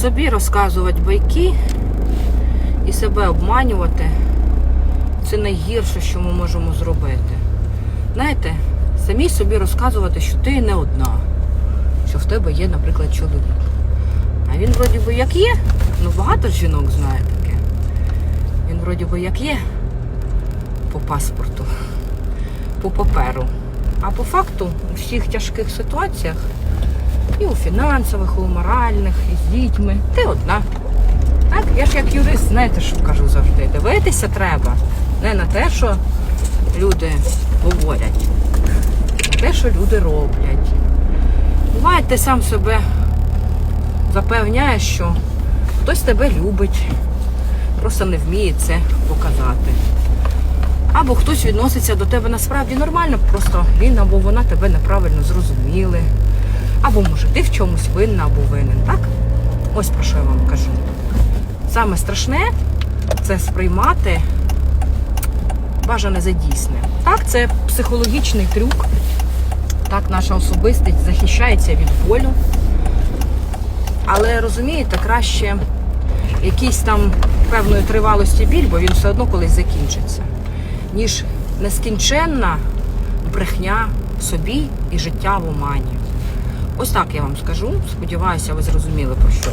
Собі розказувати байки і себе обманювати це найгірше, що ми можемо зробити. Знаєте, самі собі розказувати, що ти не одна, що в тебе є, наприклад, чоловік. А він вроді би як є, ну багато жінок знає таке. Він вроді би як є по паспорту, по паперу. А по факту у всіх тяжких ситуаціях, і у фінансових, і у моральних, і з дітьми, ти одна. Так, я ж як юрист, знаєте, що кажу завжди. Дивитися треба не на те, що люди говорять, а те, що люди роблять. Буває, ти сам себе запевняєш, що хтось тебе любить, просто не вміє це показати. Або хтось відноситься до тебе насправді нормально, просто він або вона тебе неправильно зрозуміли. Або може ти в чомусь винна або винен, так? Ось про що я вам кажу. Саме страшне це сприймати бажане за дійсне. Так, це психологічний трюк. Так, наша особистість захищається від болю. Але розумієте, краще якийсь там певної тривалості біль, бо він все одно колись закінчиться, ніж нескінченна брехня собі і життя в омані. Ось так я вам скажу. Сподіваюся, ви зрозуміли про що.